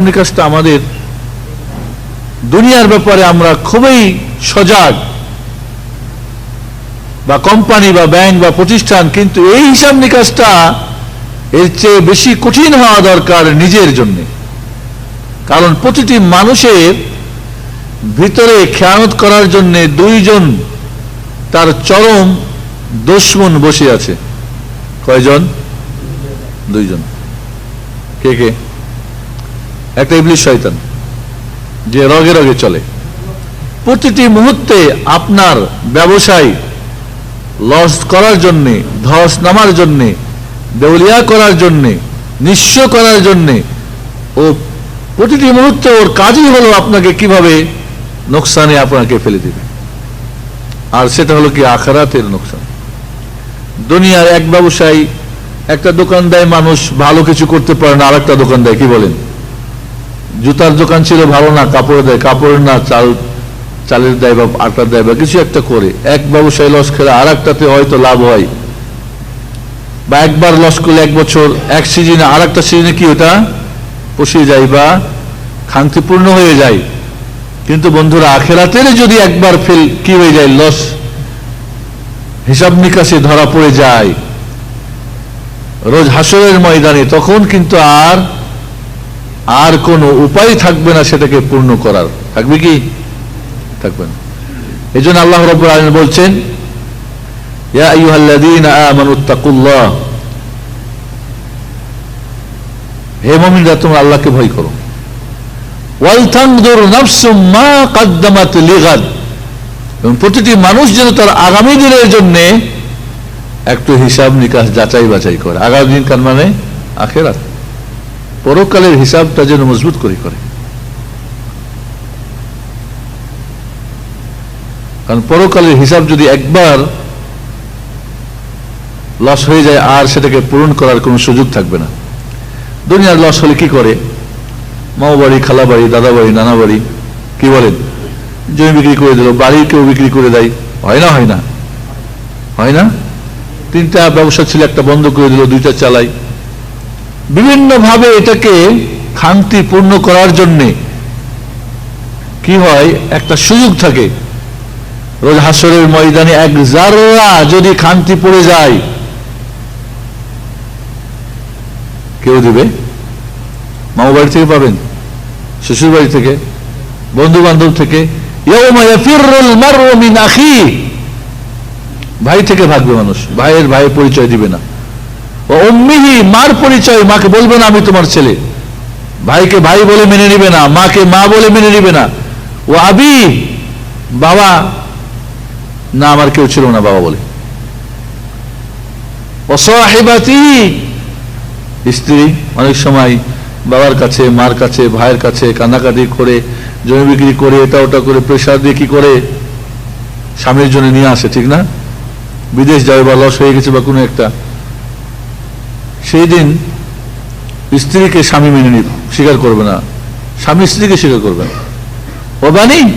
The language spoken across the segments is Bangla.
নিকাশটা আমাদের দুনিয়ার ব্যাপারে আমরা খুবই সজাগ। বা কোম্পানি বা ব্যাংক বা প্রতিষ্ঠান, কিন্তু এই হিসাব নিকাশটা এর চেয়ে বেশি কঠিন হওয়া দরকার নিজের জন্য। কারণ প্রতিটি মানুষের ভিতরে খেয়ানত করার জন্য দুইজন তার চরম দুশ্মন বসে আছে। কয়জন? দুইজন। কে কে? একটা ইবলিশ শয়তান, যে রগে রগে চলে। প্রতিটি মুহূর্তে আপনার ব্যবসায় লস করার জন্যে, ধস নামার জন্যে, দেউলিয়া করার জন্যে, নিঃস্ব করার জন্যে, ও প্রতিটি মুহূর্তে ওর কাজই হলো আপনাকে কীভাবে নোকসানে আপনাকে ফেলে দিবে। আর সেটা হলো কি আখারাতের নোকসান। দুনিয়ার এক ব্যবসায়ী, একটা দোকান দেয় মানুষ ভালো কিছু করতে পারে না, আরেকটা দোকান দেয় কি বলেন? জুতার দোকান ছিল ভালো না কাপড় দেয়, কাপড়ের না, চাল, চালের দেয় বা আটার দেয় বা কিছু একটা করে। এক ব্যবসায়ী লস খেলে আর একটাতে হয়তো লাভ হয়। বা একবার লস করলে এক বছর, এক সিজনে আর একটা সিজনে কি ওটা? পশিয়ে যায় বা খান্তিপূর্ণ হয়ে যায়। কিন্তু বন্ধুরা, আখেরাতের যদি একবার ফেল কি হয়ে যায়? লস হিসাব নিকাশে ধরা পড়ে যায়। রোজ হাসরের ময়দানে তখন কিন্তু আর আর কোনো উপায় থাকবে না সেটাকে পূর্ণ করার। থাকবে কি? থাকবে না। এই জন্য আল্লাহ রব বলছেন আইয়ুহাল্লাযীনা আমানুত্তাকুল্লাহ হে মুমিনরা, তোমরা আল্লাহকে ভয় করো। প্রতিটি মানুষ যেন তার আগামী দিনের জন্য একটু হিসাব নিকাশ যাচাই বাছাই করে। আগামী দিন কার মানে? আখেরাত। পরকালের হিসাবটা যেন মজবুত করে করে। কারণ পরকালের হিসাব যদি একবার লস হয়ে যায়, আর সেটাকে পূরণ করার কোনো সুযোগ থাকবে না। দুনিয়ার লস হলে কি করে? মাও বাড়ি, খালা বাড়ি, দাদা বাড়ি, নানা বাড়ি, কি বলেন? জমি বিক্রি করে দিল বাড়ি কেউ বিক্রি করে দেয়। হয় না হয় না। হয় না? তিনটা ব্যবসা ছিল, একটা বন্ধ করে দিল, দুইটা চালাই বিভিন্ন ভাবে এটাকে খান্তি পূর্ণ করার জন্যে কি হয়? একটা সুযোগ থাকে। রোজ হাসরের ময়দানে এক জাররা যদি খান্তি পড়ে যায়, কেউ দিবে? মামা বাড়ি থেকে পাবেন, শ্বশুর বাড়ি থেকে বন্ধু বান্ধব থেকে ভাই থেকে ভাগবে মানুষ, ভাইয়ের ভাইয়ের পরিচয় দিবে না। অম্মিহি মার পরিচয়, মাকে বলবে না আমি তোমার ছেলে। ভাইকে ভাই বলে মেনে নিবে না, মাকে মা বলে মেনে নিবে না। ও আবি, বাবা, না, আমার কেউ ছিল না, বাবা বলে। অসহাহিবাতি স্ত্রী, অনেক সময় বাবার কাছে, মার কাছে, ভাইয়ের কাছে কান্নাকাটি করে, জমি বিক্রি করে, এটা ওটা করে প্রেশার দিয়ে কি করে? স্বামীর জন্য নিয়ে আসে, ঠিক না? বিদেশ যাবে বা লস হয়ে গেছে বা কোনো একটা। সেই দিন স্ত্রীকে স্বামী মেনে নিব স্বীকার করবে না। স্বামী স্ত্রীকে স্বীকার করবে না। ও বানি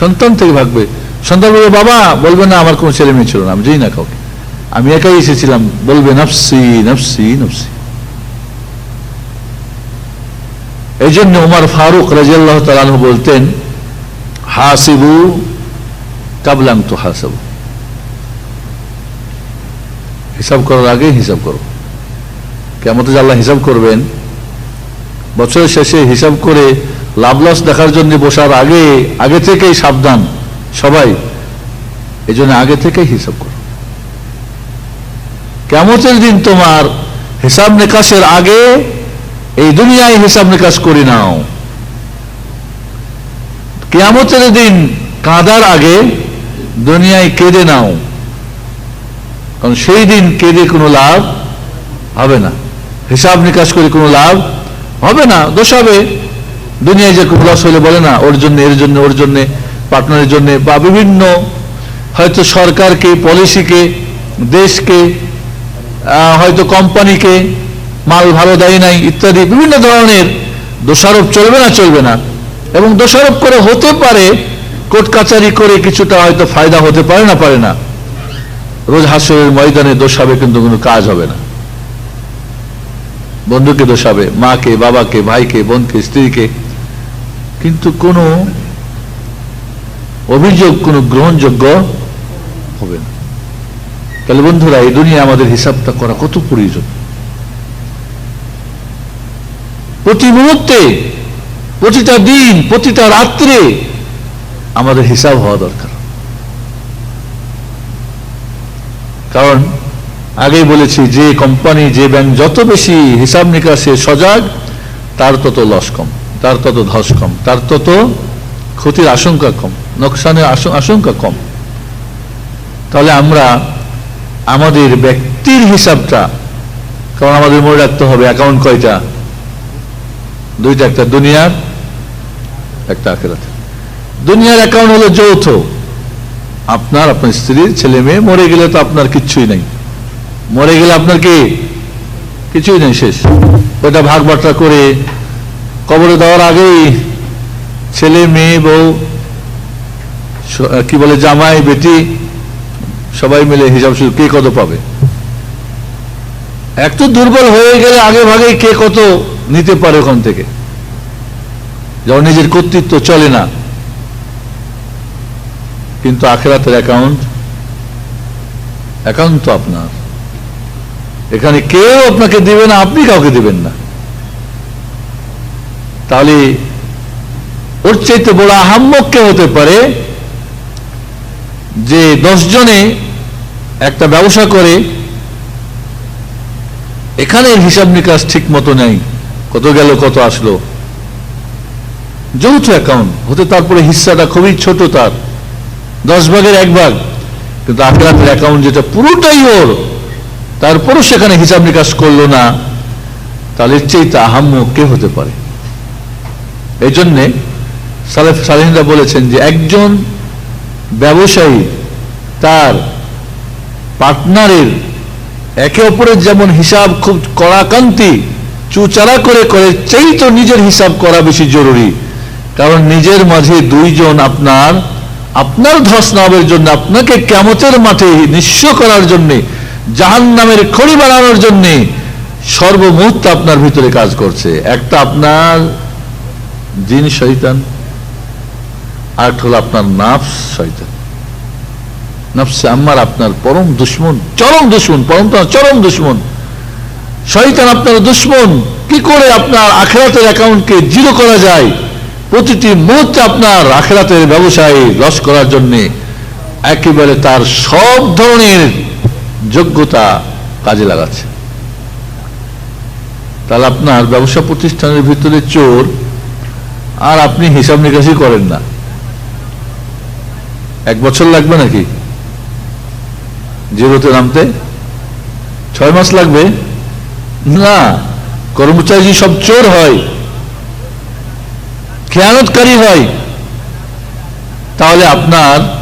সন্তান থেকে ভাগবে। সন্তান বলবে, বাবা, বলবে না, আমার কোনো ছেলে মেয়ে ছিল না, আমি যাই না কাউকে। আমি একাই এসেছিলাম। বলবে, নফসি নফসি নফসি। এই জন্য উমার ফারুক রাজিয়াল্লাহ তালানহ বলতেন, হাসিবু কাবলাং তো হাসাবু হিসাব করার আগে হিসাব করো। কেমন আল্লাহ হিসাব করবেন বছরের শেষে হিসাব করে লাভ লস দেখার জন্য বসার আগে আগে থেকেই সাবধান, সবাই। এই জন্য আগে থেকেই হিসাব করো। কেমতের দিন তোমার হিসাব নিকাশের আগে এই দুনিয়ায় হিসাব নিকাশ করি নাও। কেয়ামতের দিন কাঁদার আগে দুনিয়ায় কেঁদে নাও। কারণ সেই দিন কেঁদে কোনো লাভ হবে না। হিসাব নিকাশ করে কোনো লাভ হবে না, দোষ হবে। দুনিয়ায় যে লস হলে বলে না, ওর জন্য, এর জন্য, ওর জন্য পার্টনারের জন্য, বা বিভিন্ন হয়তো সরকারকে পলিসিকে দেশকে হয়তো কোম্পানিকে মাল ভালো দেয় নাই, ইত্যাদি, বিভিন্ন ধরনের দোষারোপ চলবে না চলবে না। এবং দোষারোপ করে হতে পারে, কোর্ট কাচারি করে কিছুটা হয়তো ফায়দা হতে পারে না পারে না। রোজ হাসরের ময়দানে দোষ হবে, কিন্তু কোনো কাজ হবে না। বন্ধুকে দোষাবে মাকে, বাবাকে, ভাইকে, বোনকে, স্ত্রীকে। কিন্তু কোনো অভিযোগ, কোনো গ্রহণযোগ্য হবে না। তাহলে বন্ধুরা, এই দুনিয়া আমাদের হিসাবটা করা কত প্রয়োজন? প্রতি মুহূর্তে, প্রতিটা দিন, প্রতিটা রাত্রে আমাদের হিসাব হওয়া দরকার। কারণ আগেই বলেছি, যে কোম্পানি যে ব্যাংক যত বেশি হিসাব নিকাশে সজাগ, তার তত লস কম, তার তত ধস কম, তার তত ক্ষতির আশঙ্কা কম, নোকসানের আশঙ্কা কম। তাহলে আমরা আমাদের ব্যক্তির হিসাবটা, কারণ আমাদের মনে রাখতে হবে অ্যাকাউন্ট কয়টা? দুইটা, একটা দুনিয়ার, একটা আখেরাত দুনিয়ার অ্যাকাউন্ট হলো যৌথ। আপনার আপনার স্ত্রীর ছেলে মেয়ে মরে গেলে তো আপনার কিচ্ছুই নেই। মরে গেলে আপনার কি কিছুই নেই শেষ? ওটা ভাগ বাট্টা করে কবরে দেওয়ার আগেই ছেলে, মেয়ে, বউ কি বলে, জামাই, বেটি, সবাই মিলে হিসাব শুরু কে কত পাবে? একটু দুর্বল হয়ে গেলে আগে ভাগে কে কত নিতে পারে ওখান থেকে? যেমন নিজের কর্তৃত্ব চলে না। কিন্তু আখেরাতের অ্যাকাউন্ট অ্যাকাউন্ট তো আপনার। এখানে কেউ আপনাকে দিবে না, আপনি কাউকে দিবেন না। তাহলে ওর চাইতে বড় আহাম্মক কে হতে পারে? যে দশ জনে একটা ব্যবসা করে, এখানে হিসাব নিকাশ ঠিক মতো নেই, কত গেল, কত আসলো। যৌথ অ্যাকাউন্ট হতে তারপরে হিস্সাটা খুবই ছোট তার, দশ ভাগের এক ভাগ। কিন্তু আখেরাতের অ্যাকাউন্ট যেটা পুরোটাই ওর। তারপরও সেখানে হিসাব নিকাশ করল না। তাহলে চেয়ে তা আহাম্য কে হতে পারে? এই জন্যে সালেফ সালেহিনরা বলেছেন যে একজন ব্যবসায়ী তার পার্টনারের একে অপরের যেমন হিসাব খুব কড়াকান্তি চুচারা করে করে চাই তো নিজের হিসাব করা বেশি জরুরি। কারণ নিজের মাঝে দুইজন আপনার আপনার ধস নামের জন্য, আপনাকে কেমতের মাঠে নিঃস্ব করার জন্য জাহান নামের খড়ি বানানোর জন্য সর্বমুহূর্ত আপনার ভিতরে কাজ করছে। একটা আপনার জিন শৈতান আর হলো আপনার নাফস শৈতান নফসে আম্মার আপনার পরম দুশ্মন, চরম দুশ্মন, পরম চরম দুশ্মন। শয়তান আপনার দুশ্মন, কি করে আপনার আখেরাতের অ্যাকাউন্টকে জিরো করা যায়? প্রতিটি মুহূর্তে আপনার আখেরাতের ব্যবসায় লস করার জন্যে একেবারে তার সব ধরনের যোগ্যতা কাজে লাগাচ্ছে। তাহলে আপনার ব্যবসা প্রতিষ্ঠানের ভিতরে চোর, আর আপনি হিসাব নিকাশই করেন না। এক বছর লাগবে নাকি? জিরোতে নামতে? ছয় মাস লাগবে? না, কর্মচারী সব চোর হয়। খেয়ানতকারী হয়। তাহলে আপনার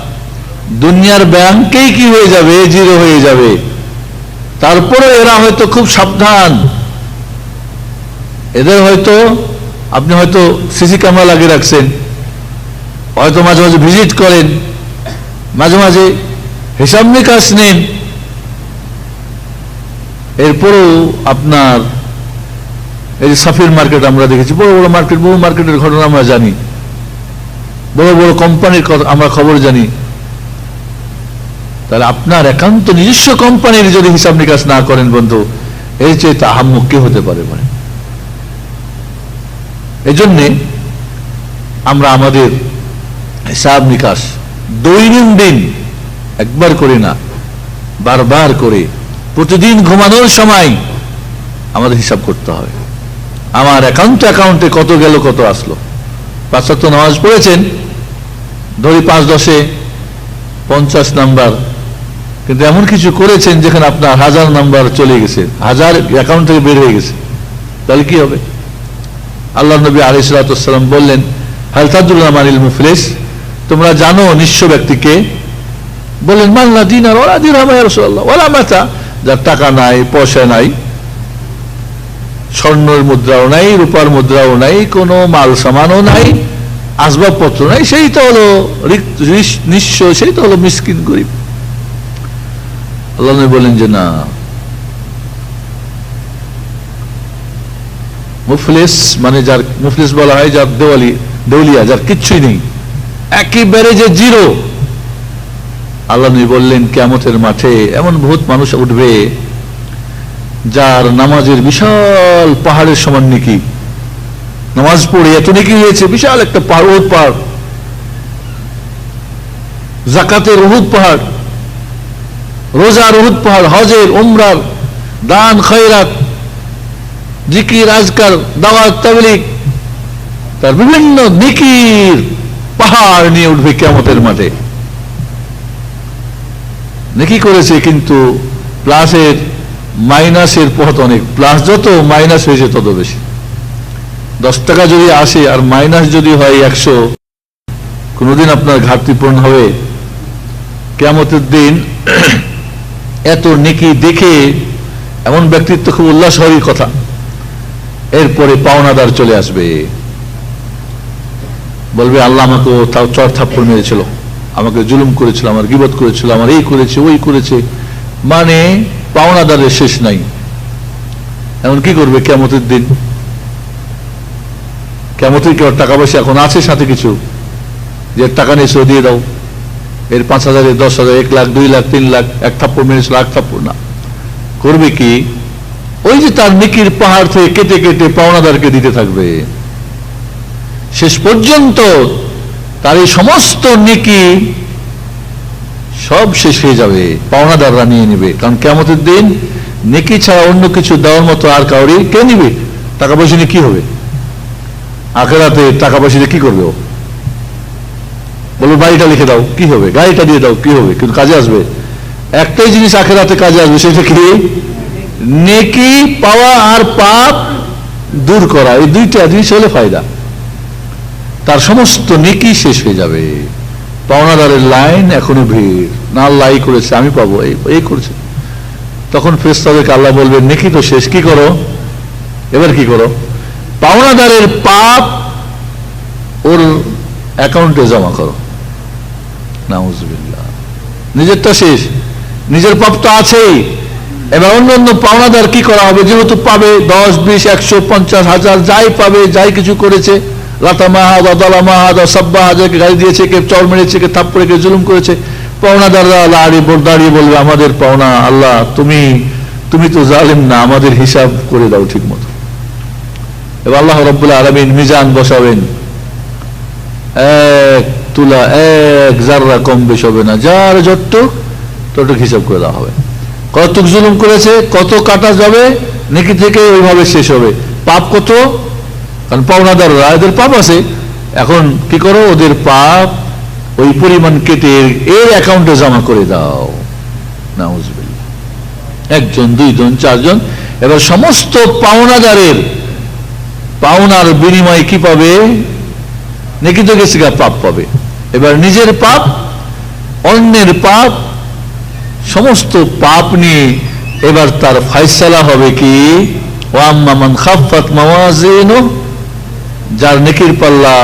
দুনিয়ার ব্যাংকেই কি হয়ে যাবে? জিরো হয়ে যাবে। তারপরে এরা হয়তো খুব সাবধান। এদের হয়তো, আপনি হয়তো সিসি ক্যামেরা লাগিয়ে রাখছেন। হয়তো মাঝে মাঝে ভিজিট করেন। মাঝে মাঝে হিসাব নিকাশ নেন। এরপরেও আপনার এই যে সাফির মার্কেট আমরা দেখেছি, বড় বড় মার্কেট, বহু মার্কেটের ঘটনা আমরা জানি। বড় বড় কোম্পানির আমরা খবর জানি। তাহলে আপনার একান্ত নিজস্ব কোম্পানির যদি হিসাব নিকাশ না করেন বন্ধু, এর চেয়ে তাহাম্মুখ কে হতে পারে মানে? এই জন্যে আমরা আমাদের হিসাব নিকাশ দৈনন্দিন একবার করে না, বারবার করে। প্রতিদিন ঘুমানোর সময় আমাদের হিসাব করতে হবে আমার একাউন্ট অ্যাকাউন্টে কত গেল, কত আসলো। পাঁচশত নামাজ পড়েছেন, ধরি পাঁচ দশে পঞ্চাশ নাম্বার কিন্তু এমন কিছু করেছেন যেখানে আপনার হাজার নাম্বার চলে গেছে, হাজার অ্যাকাউন্ট থেকে বের হয়ে গেছে। তাহলে কি হবে? আল্লাহ নবী আলিসাল্লাম বললেন হালতাদুল্লাহ তোমরা জানো নিঃস্ব ব্যক্তিকে বললেন মাল্লা দিন আর ওরা দিন ওরা মাথা যার টাকা নাই, পয়সা নাই, স্বর্ণের মুদ্রাও নাই, রূপার মুদ্রাও নাই, কোনো মাল সামানও নাই, আসবাবপত্র নাই, সেই তো হলো নিঃস্ব সেই তো হলো মিসকিন গরিব। আল্লাহ বলেন যে না। মুফলিস মানে যার, মুফলিস বলা হয় যার দেওয়ালি, দেউলিয়া, যার কিচ্ছুই নেই। একেবারে যে জিরো। আল্লাহ নবী বললেন কেমতের মাঠে এমন বহুত মানুষ উঠবে যার নামাজের বিশাল পাহাড়ের সমান নাকি। নামাজ পড়ে এত নাকি হয়েছে, বিশাল একটা পাহাড় পাহাড়। জাকাতের উহুদ পাহাড়। রোজার উহুদ পাহাড়, হজের উমরার দান, খৈরাত, জিকির, আজকার, দাওয়াত তাবলিক তার বিভিন্ন নিকির পাহাড় নিয়ে উঠবে কেমতের মাঠে। নেকি করেছে কিন্তু প্লাসের মাইনাসের পথ অনেক। প্লাস যত মাইনাস হয়েছে তত বেশি। দশ টাকা যদি আসে আর মাইনাস যদি হয় একশো, কোনোদিন আপনার ঘাটতি পূরণ হবে। কেমতের দিন এত নেকি দেখে এমন ব্যক্তিত্ব খুব উল্লাস হওয়ারই কথা। এরপরে পাওনাদার চলে আসবে। বলবে, আল্লাহ আমাকে তাও চর থাপ্পড় মেরেছিল। আমাকে জুলুম করেছিল, আমার গিবত করেছিল, আমার এই করেছে, ওই করেছে। মানে পাওনাদারের শেষ নাই। এমন কি করবে কেমতের দিন? কেমতের কেউ টাকা পয়সা এখন আছে সাথে কিছু? যে টাকা নিয়ে দিয়ে দাও। এর পাঁচ হাজারে, দশ হাজার, এক লাখ, দুই লাখ, তিন লাখ, এক থাপ্পড় মেরেছিল এক থাপ্পড়, না। করবে কি? ওই যে তার নিকির পাহাড় থেকে কেটে কেটে পাওনাদারকে দিতে থাকবে। শেষ পর্যন্ত তার এই সমস্ত নিকি সব শেষ হয়ে যাবে, পাওনাদাররা নিয়ে নিবে। কারণ কেমতের দিন নেকি ছাড়া অন্য কিছু দেওয়ার মতো আর কাউরি কে নিবে? টাকা পয়সা নিয়ে কি হবে? আখেরাতে টাকা পয়সা কি করবে ও? বলব বাড়িটা লিখে দাও, কি হবে? গাড়িটা দিয়ে দাও, কি হবে? কিন্তু কাজে আসবে। একটাই জিনিস আখেরাতে কাজে আসবে, সেটা কি? নেকি, পাওয়া আর পাপ দূর করা, এই দুইটা জিনিস হলে ফায়দা। তার সমস্ত নেকি শেষ হয়ে যাবে। পাওনাদারের লাইন এখনও ভিড়। না, আল্লাহ এই করেছে, আমি পাবো, এই করছে। তখন ফেরেশতাদেরকে আল্লাহ বলবে নেকি তো শেষ, কি করো? এবার কি করো? পাওনাদারের পাপ ওর অ্যাকাউন্টে জমা করো। নাউজবিল্লাহ। নিজেরটা শেষ, নিজের পাপ তো আছেই। এবার অন্য অন্য পাওনাদার কি করা হবে? যেহেতু পাবে দশ, বিশ, একশো, পঞ্চাশ হাজার, যাই পাবে, যাই কিছু করেছে। লাতা মাহাদ দলা মাহাদ, সাব্বা হাজারকে গাড়ি দিয়েছে কে চর মেরেছে কে থাপ্পড়ে কে জুলুম করেছে। পাওনাদাররা দাঁড়িয়ে দাঁড়িয়ে বলবে, আমাদের পাওনা, আল্লাহ, তুমি তুমি তো জালেম না, আমাদের হিসাব করে দাও ঠিক মতো। এবার আল্লাহ রব্বুল্লাহ আলমিন মিজান বসাবেন। এক তুলা এক জাররা কম বেশ হবে না। যার যতটুক ততটুক হিসাব করে দেওয়া হবে। কতটুক জুলুম করেছে, কত কাটা যাবে, নেকি থেকে ওইভাবে শেষ হবে। পাপ কত? কারণ পাওনাদাররা, এদের পাপ আছে। এখন কি করো? ওদের পাপ ওই পরিমাণ কেটে এর অ্যাকাউন্টে জমা করে দাও। না একজন, দুইজন, চারজন। এবার সমস্ত পাওনাদারের, পাওনার বিনিময়ে কি পাবে? নাকি তো গেছে পাপ পাবে। এবার নিজের পাপ, অন্যের পাপ, সমস্ত পাপ নিয়ে এবার তার ফাইসালা হবে কি? যার নেকির পাল্লা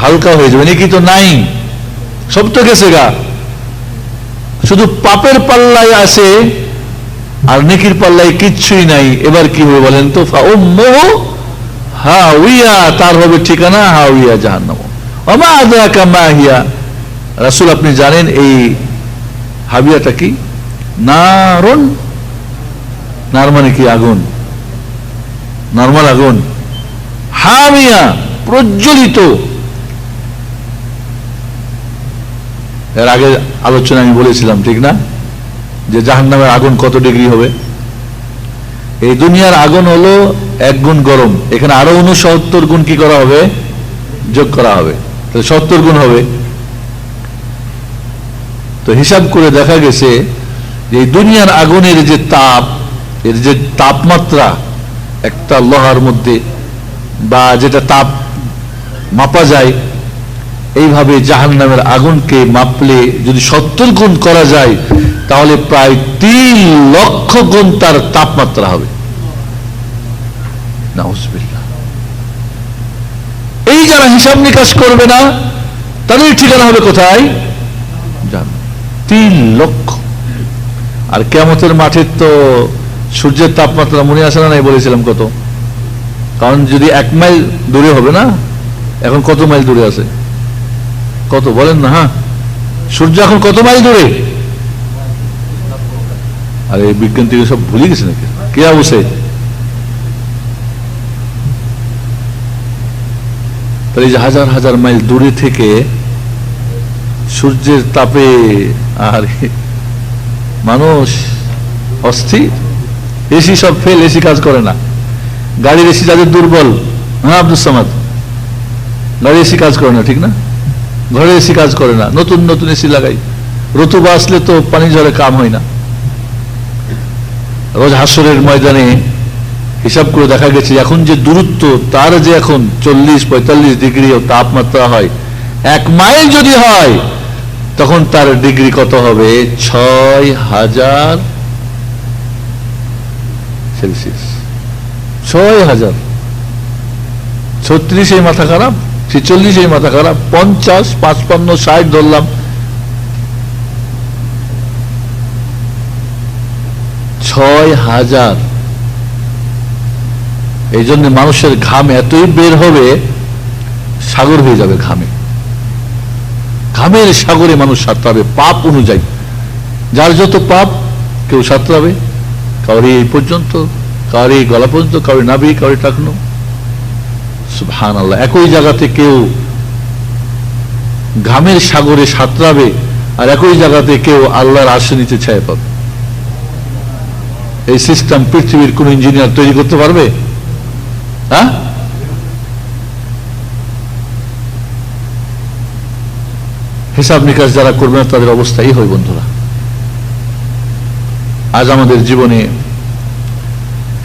হালকা হয়ে যাবে। নেকি তো নাই, সব তো গেছে গা। শুধু পাপের পাল্লায় আছে, আর নেকির পাল্লায় কিচ্ছুই নাই। এবার কি হবে বলেন তো? হা উইয়া তার হবে ঠিকানা হাউইয়া জাহান্নাম। অমা রাসূল, আপনি জানেন এই হাবিয়াটা কি? নারন। নার মানে কি? আগুন। নর্মাল আগুন। হামিয়া, প্রজ্বলিত। এর আগে আলোচনা আমি বলেছিলাম, ঠিক না? যে জাহান্নামের আগুন কত ডিগ্রি হবে? এই দুনিয়ার আগুন হলো এক গুণ গরম। এখানে আরও উনসত্তর গুণ কি করা হবে? যোগ করা হবে। সত্তর গুণ হবে। তো হিসাব করে দেখা গেছে যে দুনিয়ার আগুনের যে তাপ, এর যে তাপমাত্রা একটা লোহার মধ্যে বা যেটা তাপ মাপা যায়, এইভাবে জাহান নামের আগুনকে মাপলে যদি সত্তর গুণ করা যায়, তাহলে প্রায় তিন লক্ষ গুণ তার তাপমাত্রা হবে। এই যারা হিসাব নিকাশ করবে না, তাদের ঠিকানা হবে কোথায়? তিন লক্ষ। আর কেমতের মাঠের তো সূর্যের তাপমাত্রা মনে আসে না বলেছিলাম কত। কারণ যদি এক মাইল দূরে হবে না, এখন কত মাইল দূরে আছে? কত, বলেন না হ্যাঁ। সূর্য এখন কত মাইল দূরে? আরে, বিজ্ঞান থেকে সব ভুলে গেছে নাকি? কে অবশ্যই তাহলে হাজার হাজার মাইল দূরে থেকে সূর্যের তাপে আর, মানুষ অস্থির। এসি সব ফেল এসি কাজ করে না। গাড়ির এসি যাদের দুর্বল হ্যাঁ আব্দুল সামাদ? গাড়ি এসি কাজ করে না, ঠিক না? ঘরে এসি কাজ করে না, নতুন নতুন এসি লাগাই। ঋতু আসলে তো পানি ঝরে কাম হয় না। রোজ হাসরের ময়দানে হিসাব করে দেখা গেছে, এখন যে দূরত্ব, তার যে এখন চল্লিশ, পঁয়তাল্লিশ ডিগ্রি তাপমাত্রা হয়, এক মাইল যদি হয়, তখন তার ডিগ্রি কত হবে? ছয় হাজার সেলসিয়াস। ছয় হাজার। ছত্রিশ মাথা খারাপ, ছেচল্লিশ মাথা খারাপ, পঞ্চাশ, পাঁচপান্ন, ষাট ধরলাম। ছয় হাজার। এই জন্য মানুষের ঘাম এতই বের হবে, সাগর হয়ে যাবে ঘামে। ঘামের সাগরে মানুষ সাঁতরাবে পাপ অনুযায়ী। যার যত পাপ, কেউ সাঁতরাবে কাউরি এই পর্যন্ত কাউরি গলা পর্যন্ত কাউরি নাবি কাউরি টাকনো। সুবহান আল্লাহ একই জায়গাতে কেউ ঘামের সাগরে সাঁতরাবে আর একই জায়গাতে কেউ আল্লাহর আশে নিচে ছায়া পাবে। এই সিস্টেম পৃথিবীর কোন ইঞ্জিনিয়ার তৈরি করতে পারবে? হ্যাঁ? হিসাব নিকাশ যারা করবে না, তাদের অবস্থা এই হয় বন্ধুরা। আজ আমাদের জীবনে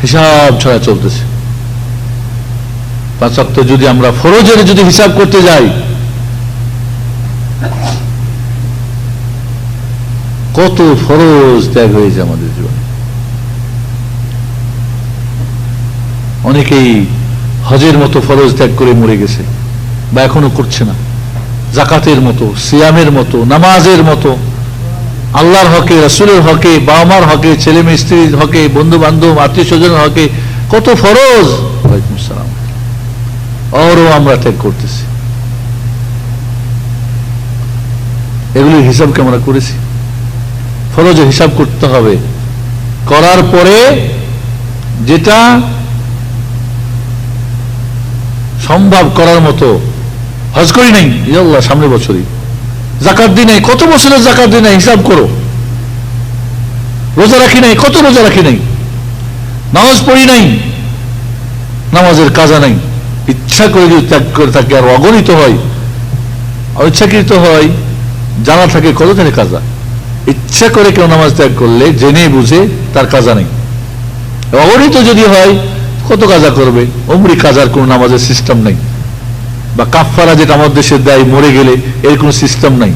হিসাব ছাড়া চলতেছে। পাঁচ যদি আমরা ফরজের যদি হিসাব করতে যাই, কত ফরজ ত্যাগ হয়েছে আমাদের জীবনে। অনেকেই হজের মতো ফরজ ত্যাগ করে মরে গেছে বা এখনও করছে না। জাকাতের মতো, সিয়ামের মতো, নামাজের মতো। আল্লাহর হকে, রসুলের হকে বাবা মার হকে ছেলে মেয়ে স্ত্রীর হকে বন্ধু বান্ধব আত্মীয় স্বজনের হকে কত ফরজ! ওয়ালাইকুম সালাম আরও আমরা ত্যাগ করতেছি। এগুলির হিসাবকে আমরা করেছি। ফরজের হিসাব করতে হবে। করার পরে যেটা সম্ভব করার মতো। হজ করি নাই? আল্লাহ সামনে বছরই। জাকাত দিই নাই? কত বছরের জাকাত দিই নাই? হিসাব করো। রোজা রাখি নাই? কত রোজা রাখি নাই? নামাজ পড়ি নাই? নামাজের কাজা নাই? ইচ্ছা করে যদি ত্যাগ করে থাকে আর অগণিত হয়, অইচ্ছাকৃত হয়, জানা থাকে কত থাকে কাজা? ইচ্ছা করে কেউ নামাজ ত্যাগ করলে জেনে বুঝে তার কাজা নেই। অগণিত যদি হয় কত কাজা করবে? অমরি কাজার কোন নামাজের সিস্টেম নেই। বা কাফারা যেটা আমাদের দেশে দেয়, মরে গেলে এর কোনো সিস্টেম নাই।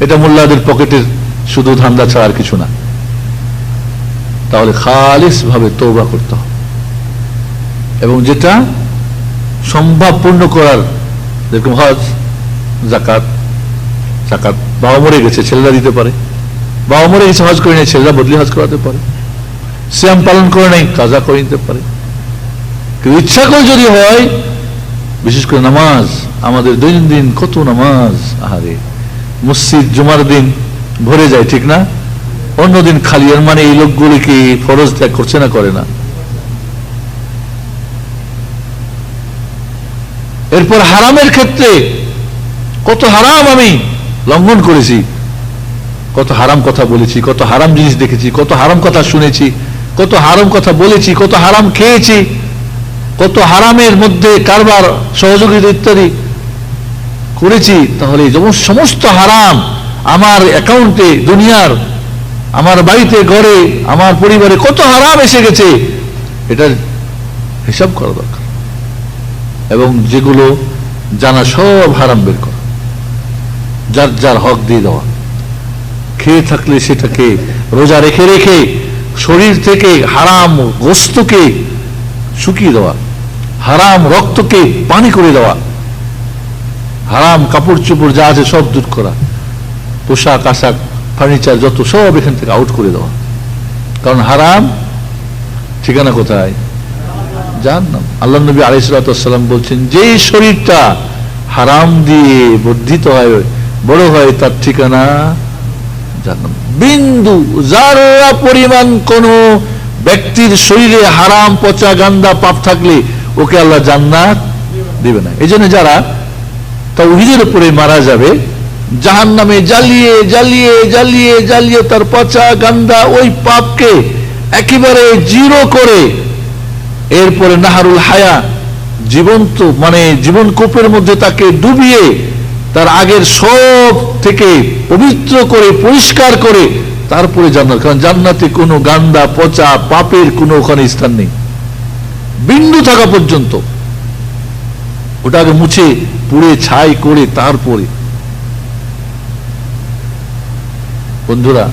এটা মোল্লাদের পকেটের শুধু ধান্দা ছাড়া আর কিছু না। তাহলে খালিস ভাবে তৌবা করতে হবে। এবং যেটা সম্ভব পূর্ণ করার, যেরকম হজ জাকাত জাকাত বাবা মরে গেছে, ছেলেরা দিতে পারে। বাবা মরে গেছে, হজ করে নেই ছেলেরা বদলি হজ করাতে পারে। শ্যাম পালন করে নাই কাজা করে নিতে পারে। কিন্তু ইচ্ছা করে যদি হয়, বিশেষ করে নামাজ, আমাদের দৈনন্দিন কত নামাজ, আহারে, মসজিদ, জুমার দিন ভরে যায়, ঠিক না? অন্যদিন খালি, এর মানে এই লোকগুলি কি ফরজ ত্যাগ করছে না করে না? এরপর হারামের ক্ষেত্রে কত হারাম আমি লঙ্ঘন করেছি, কত হারাম কথা বলেছি, কত হারাম জিনিস দেখেছি, কত হারাম কথা শুনেছি, কত হারাম কথা বলেছি, কত হারাম খেয়েছি কত হারামের মধ্যে কারবার, সহযোগিতা ইত্যাদি করেছি, তাহলে সমস্ত হারাম আমার অ্যাকাউন্টে দুনিয়ার, আমার বাড়িতে, ঘরে, আমার পরিবারে কত হারাম এসে গেছে, এটার হিসাব করা দরকার। এবং যেগুলো জানা সব হারাম বের করা। যার যার হক দিয়ে দেওয়া। খেয়ে থাকলে সেটাকে রোজা রেখে রেখে শরীর থেকে হারাম গোস্তকে শুকিয়ে দেওয়া। হারাম রক্তকে পানি করে দেওয়া। হারাম কাপড় চোপড় যা আছে সব দূর করা। পোশাক, আশাক ফার্নিচার যত সব এখান থেকে আউট করে দেওয়া। কারণ হারাম, ঠিকানা কোথায়? জাহান্নাম। আল্লাহ নবী আলাইসালাম বলছেন, যেই শরীরটা হারাম দিয়ে বর্ধিত হয়, বড় হয়, তার ঠিকানা বিন্দু যারা পরিমাণ কোন ব্যক্তির শরীরে হারাম, পচা, গান্দা, পাপ থাকলে ওকে আল্লাহ জান্নাত দিবে না। এই যারা তৌহিদের উপরে মারা যাবে জাহান নামে জ্বালিয়ে জ্বালিয়ে জ্বালিয়ে জ্বালিয়ে তার পচা গান্দা ওই পাপকে একেবারে জিরো করে, এরপরে নাহারুল হায়া জীবন্ত মানে জীবন কূপের মধ্যে তাকে ডুবিয়ে তার আগের সব থেকে পবিত্র করে, পরিষ্কার করে, তারপরে জান্নাত। কারণ জান্নাতে কোনো গান্দা, পচা, পাপের কোনো ওখানে স্থান নেই। বিন্দু থাকা পর্যন্ত। ওটাকে মুছে, পুড়ে, ছাই করে, তারপরে। বন্ধুরা,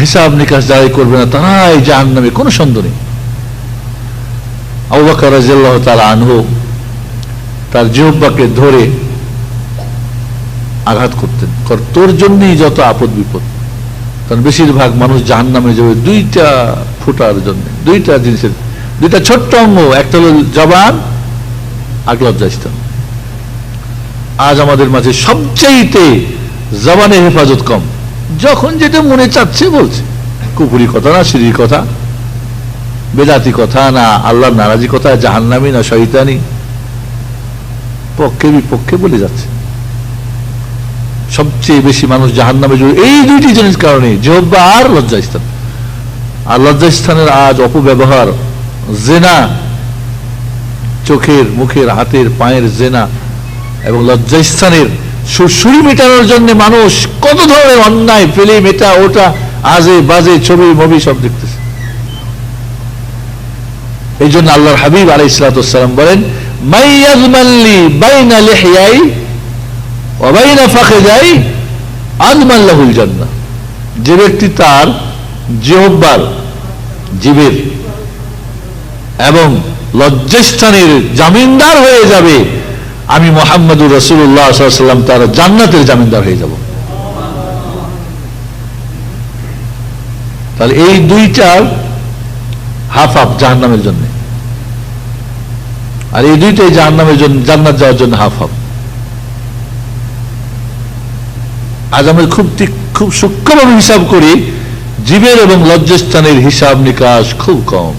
হিসাব নিকাশ যারাই করবে না, তারাই জাহান নামে কোনো সন্দেহ নেই। আবুবাকর রাজিয়াল্লাহ তারা আনহু তার জিহব্বাকে ধরে আঘাত করতেন। তোর জন্যই যত আপদ, বিপদ। কারণ বেশিরভাগ মানুষ জাহান নামে যাবে দুইটা ফুটার জন্য, দুইটা জিনিসের দুইটা ছোট্ট অঙ্গ, একটা হল জবান, আর লজ্জাস্থান আজ আমাদের মাঝে সবচাইতে জবানের হেফাজত কম। যখন যেটা মনে চাচ্ছে বলছে। কুপুরি কথা না, সিঁড়ির কথা। বেদাতি কথা না, আল্লাহর নারাজি কথা, জাহান্নামি না শৈতানি পক্ষে বিপক্ষে বলে যাচ্ছে। সবচেয়ে বেশি মানুষ জাহান নামে এই দুইটি জিনিস কারণে জহব্বা আর লজ্জাস্থান। আর লজ্জাস্থানের আজ অপব্যবহার জেনা, চোখের, মুখের, হাতের, পায়ের জেনা এবং লজ্জাস্থানের সুরসুরি মেটানোর জন্য মানুষ কত ধরনের অন্যায় ফিল্ম এটা ওটা, আজে বাজে ছবি মবি সব দেখতেছে। এই জন্য আল্লাহর হাবিব আলাই ইসলাতাম বলেন যে ব্যক্তি তার জেহব্বার জীবের এবং লজ্জাস্থানের জামিনদার হয়ে যাবে, আমি মোহাম্মদুর রসুল্লাহ সাল্লাম তার জান্নাতের জামিনদার হয়ে যাব। তাহলে এই দুইটার হাফ হাফ জাহান নামের জন্য। আর এই দুইটাই জাহান নামের জন্য, জান্নাত যাওয়ার জন্য হাফ হাফ। আজ আমরা খুব খুব সূক্ষ্মভাবে হিসাব করি, জীবের এবং লজ্জাস্থানের হিসাব নিকাশ খুব কম।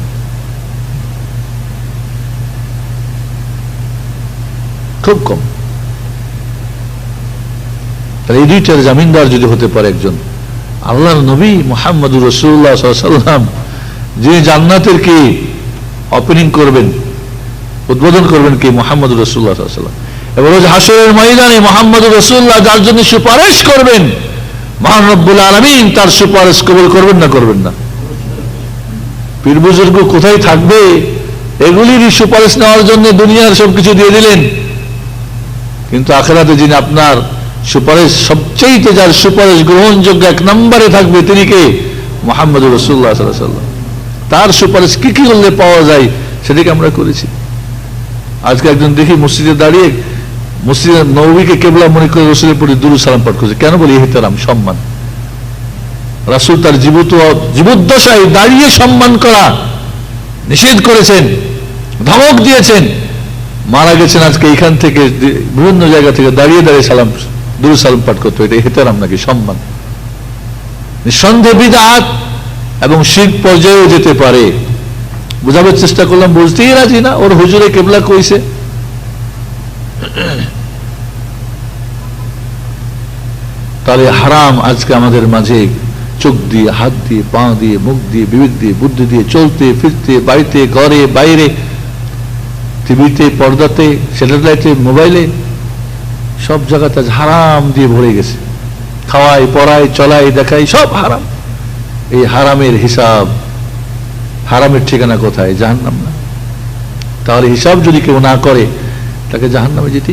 খুব কম। এই দুইটার জামিনদার যদি হতে পারে একজন, আল্লাহর নবী মোহাম্মদুর রসুল্লাহ সাল্লাম যিনি জান্নাতের কি ওপেনিং করবেন, উদ্বোধন করবেন কি মোহাম্মদ রসুল্লাহ সাল্লাম হাসরের ময়দানে মোহাম্মদ রসুল্লাহ যার জন্য সুপারিশ করবেন মহানব্বুল আলমিন তার সুপারিশ কবল করবেন না করবেন না? পীর বুজুর্গ কোথায় থাকবে? এগুলিরই সুপারিশ নেওয়ার জন্য দুনিয়ার সবকিছু দিয়ে দিলেন। কিন্তু আখেরাতে যিনি আপনার সুপারিশ সবচেয়ে যার সুপারিশ গ্রহণযোগ্য এক নম্বরে থাকবে, তিনি কে? মোহাম্মদ রসুল্লাহ সাল্লাম তার সুপারিশ কি কি করলে পাওয়া যায় সেটাকে আমরা করেছি। আজকে একজন দেখি মসজিদে দাঁড়িয়ে, মসজিদে নবীকে কেবলা মনে করে রসুলের প্রতি দুরু সালাম পাঠ করছে। কেন বলি? হেতারাম সম্মান। রাসুল তার জীবত, জীবদ্দশায় দাঁড়িয়ে সম্মান করা নিষেধ করেছেন, ধমক দিয়েছেন। মারা গেছেন আজকে এখান থেকে বিভিন্ন জায়গা থেকে দাঁড়িয়ে দাঁড়িয়ে সালাম দুরু সালাম পাঠ করতো এটা হেতারাম নাকি সম্মান। নিঃসন্দেহ বিদাত এবং শিখ পর্যায়েও যেতে পারে। বোঝাবার চেষ্টা করলাম, বুঝতেই রাজি না। ওর হুজুরে কেবলা কইছে। তাহলে হারাম আজকে আমাদের মাঝে চোখ দিয়ে, হাত দিয়ে, পা দিয়ে, মুখ দিয়ে, বিবেক দিয়ে, বুদ্ধি দিয়ে, চলতে, ফিরতে, বাড়িতে, ঘরে, বাইরে টিভিতে, পর্দাতে, স্যাটেলাইটে, মোবাইলে, সব জায়গাতে হারাম দিয়ে ভরে গেছে। খাওয়াই পড়াই চলাই দেখাই সব হারাম। এই হারামের হিসাব, হারামের ঠিকানা কোথায়? জাহান্নাম না। তাহলে হিসাব যদি কেউ না করে, তাকে জাহান্নামে যেতে